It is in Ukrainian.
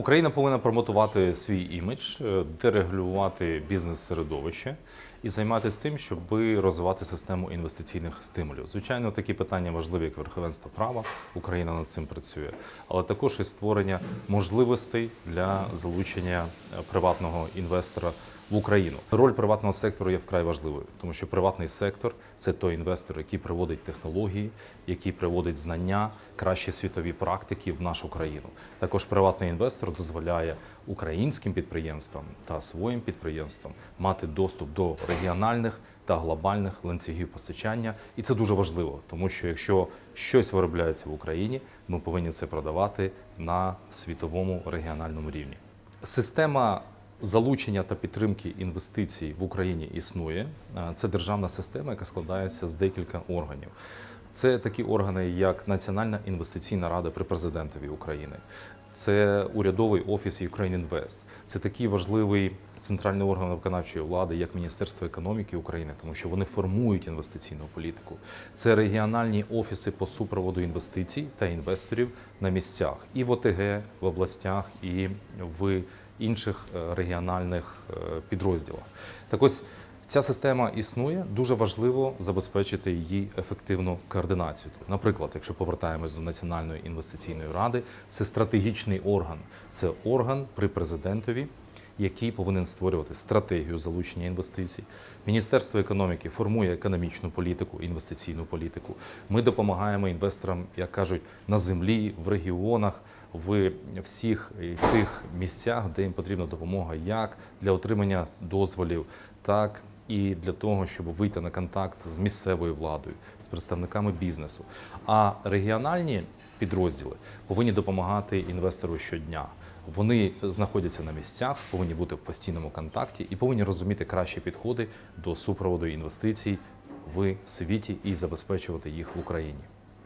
Україна повинна промотувати свій імідж, е, дерегулювати бізнес-середовище і займатися тим, щоб розвивати систему інвестиційних стимулів. Звичайно, такі питання важливі, як верховенство права. Україна над цим працює, але також і створення можливостей для залучення е, приватного інвестора в Україну. Роль приватного сектору є вкрай важливою, тому що приватний сектор це той інвестор, який приводить технології, який приводить знання, кращі світові практики в нашу країну. Також приватний інвестор дозволяє українським підприємствам та своїм підприємствам мати доступ до регіональних та глобальних ланцюгів постачання, і це дуже важливо, тому що якщо щось виробляється в Україні, ми повинні це продавати на світовому регіональному рівні. Система залучення та підтримки інвестицій в Україні існує. Е, Це державна система, яка складається з декілька органів. Це такі органи, як Національна інвестиційна рада при президентові України, це урядовий офіс Ukraine Invest. Це такий важливий центральний орган виконавчої влади, як Міністерство економіки України, тому що вони формують інвестиційну політику. Це регіональні офіси по супроводу інвестицій та інвесторів на місцях і в ОТГ, в областях, і в інших е, регіональних е, підрозділах. Так ось ця система існує. Дуже важливо забезпечити її ефективну координацію. Наприклад, якщо повертаємось до Національної інвестиційної ради, це стратегічний орган, це орган при президентові. Який повинен створювати стратегію залучення інвестицій. Міністерство економіки формує економічну політику, інвестиційну політику. Ми допомагаємо інвесторам, як кажуть, на землі, в регіонах, в всіх тих місцях, де їм потрібна допомога, як для отримання дозволів, так і для того, щоб вийти на контакт з місцевою владою, з представниками бізнесу. А регіональні підрозділи повинні допомагати інвестору щодня. Вони знаходяться на місцях, повинні бути в постійному контакті і повинні розуміти кращі підходи до супроводу інвестицій в світі і забезпечувати їх в Україні.